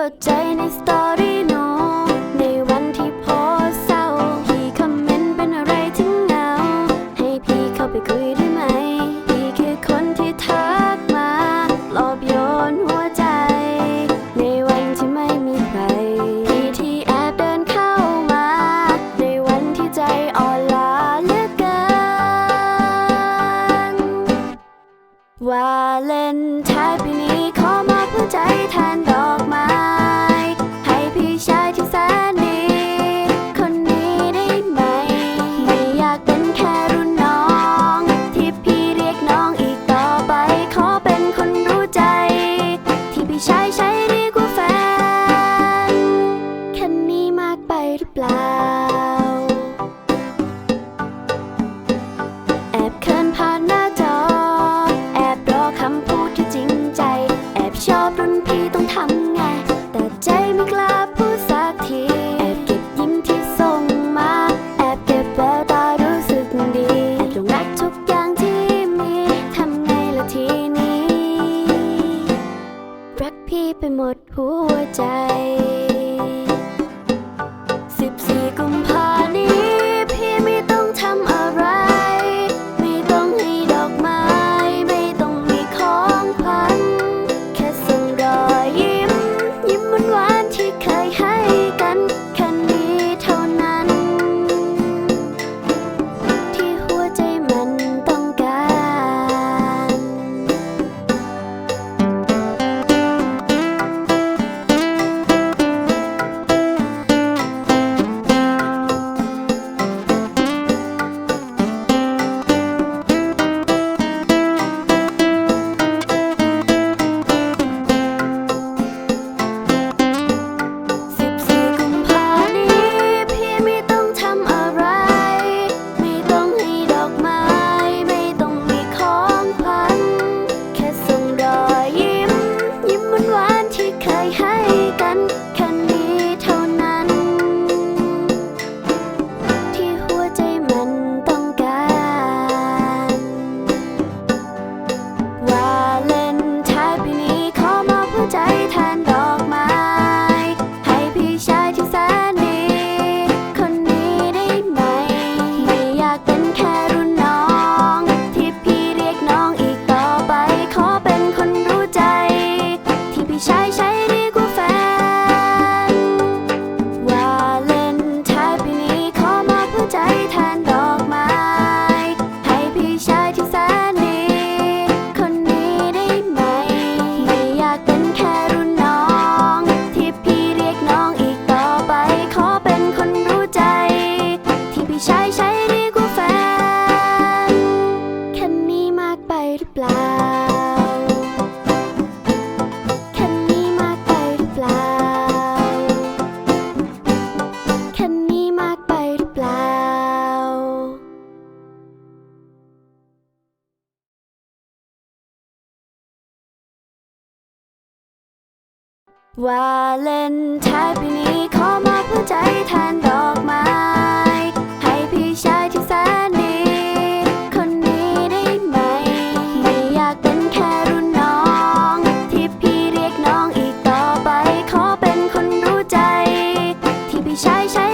ก็ใจในสตอรี่นในวันที่โพสเศร้า พีคอมเมนต์เป็นอะไรที่เหงา ให้พีเข้าไปคุยได้ไหม พี่คืคนที่ทักมาปลอบโยนหัวใจ ในวันที่ไม่มีใคร พีที่แอบเดินเข้ามา ในวันที่ใจอ่อนล้าเลือเกินวาเลนไทน์ปีนี้ขอมาเพื่อใจแทนดอกไม้ แอบชอบรุ่นพี่ต้องทำไง แต่ใจไม่กล้าพูดสักที แอบเก็บยิ้มที่ส่งมา แอบเก็บแววตารู้สึกดีแอบหงรักทุกอย่างที่มี ทำไงละทีนี้ รักพี่ไปหมดหัวใจ สิบสี่กุมภา ว่าเล่นไทน์ปีนี้ขอมาเพื่อใจแทนดอกไม้ ให้พี่ชายที่แสนดี คนนี้ได้ไหม ไม่อยากเป็นแค่รุ่นน้อง ที่พี่เรียกน้องอีกต่อไป ขอเป็นคนรู้ใจ ที่พี่ชายใช้